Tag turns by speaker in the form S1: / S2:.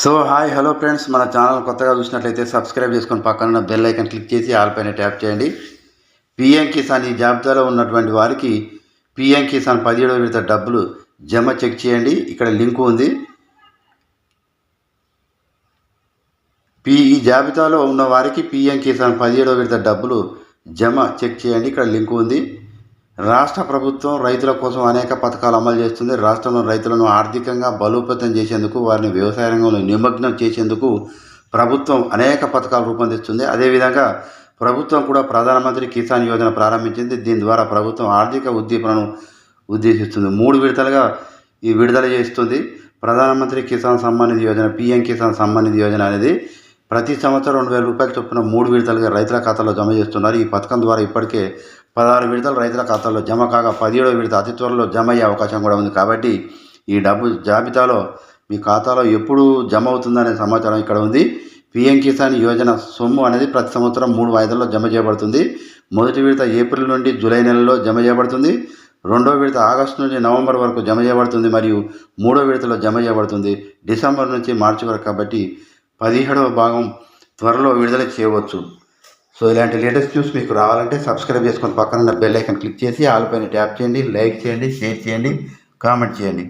S1: So hi hello friends. మన channel కొత్తగా చూసినట్లయితే సబ్స్క్రైబ్ చేసుకొని పక్కన బెల్ ఐకన్ క్లిక్ చేసి ఆల్ పైన ట్యాప్ చేయండి. పిఎం కిసాన్ ఈ జాబితాలో ఉన్నటువంటి వారికి పిఎం కిసాన్ పదిహేడవ విడత డబ్బులు జమ చెక్ చేయండి. ఇక్కడ లింక్ ఉంది. పి ఈ జాబితాలో ఉన్న వారికి పిఎం కిసాన్ పదిహేడవ విడత డబ్బులు జమ చెక్ చేయండి. ఇక్కడ లింక్ ఉంది. రాష్ట్ర ప్రభుత్వం రైతుల కోసం అనేక పథకాలు అమలు చేస్తుంది. రాష్ట్రంలో రైతులను ఆర్థికంగా బలోపేతం చేసేందుకు వారిని వ్యవసాయ రంగంలో నిమగ్నం చేసేందుకు ప్రభుత్వం అనేక పథకాలు రూపొందిస్తుంది. అదేవిధంగా ప్రభుత్వం కూడా ప్రధానమంత్రి కిసాన్ యోజన ప్రారంభించింది. దీని ద్వారా ప్రభుత్వం ఆర్థిక ఉద్దీపనను ఉద్దేశిస్తుంది. మూడు విడతలుగా ఈ విడుదల చేస్తుంది. ప్రధానమంత్రి కిసాన్ సమ్మాన్ నిధి యోజన పిఎం కిసాన్ సమ్మాన్ నిధి యోజన అనేది ప్రతి సంవత్సరం రెండు వేల రూపాయల చొప్పున మూడు విడతలుగా రైతుల ఖాతాలో జమ చేస్తున్నారు. ఈ పథకం ద్వారా ఇప్పటికే పదహారు విడతలు రైతుల ఖాతాలో జమ కాగా పదిహేడవ విడత అతి త్వరలో జమ అయ్యే అవకాశం కూడా ఉంది. కాబట్టి ఈ డబ్బు జాబితాలో మీ ఖాతాలో ఎప్పుడు జమ అవుతుందనే సమాచారం ఇక్కడ ఉంది. పిఎం కిసాన్ యోజన సొమ్ము అనేది ప్రతి సంవత్సరం మూడు వాయిదాల్లో జమ చేయబడుతుంది. మొదటి విడత ఏప్రిల్ నుండి జూలై నెలలో జమ చేయబడుతుంది. రెండో విడత ఆగస్టు నుండి నవంబర్ వరకు జమ చేయబడుతుంది మరియు మూడో విడతలో జమ చేయబడుతుంది. డిసెంబర్ నుంచి మార్చి వరకు కాబట్టి పదిహేడవ భాగం త్వరలో విడుదల చేయవచ్చు. సో ఇలాంటి లేటెస్ట్ న్యూస్ మీకు రావాలంటే సబ్స్క్రైబ్ చేసుకొని పక్కన ఉన్న బెల్ ఐకన్ క్లిక్ చేసి ఆల్ పైన ట్యాప్ చేయండి లైక్ చేయండి షేర్ చేయండి కామెంట్ చేయండి.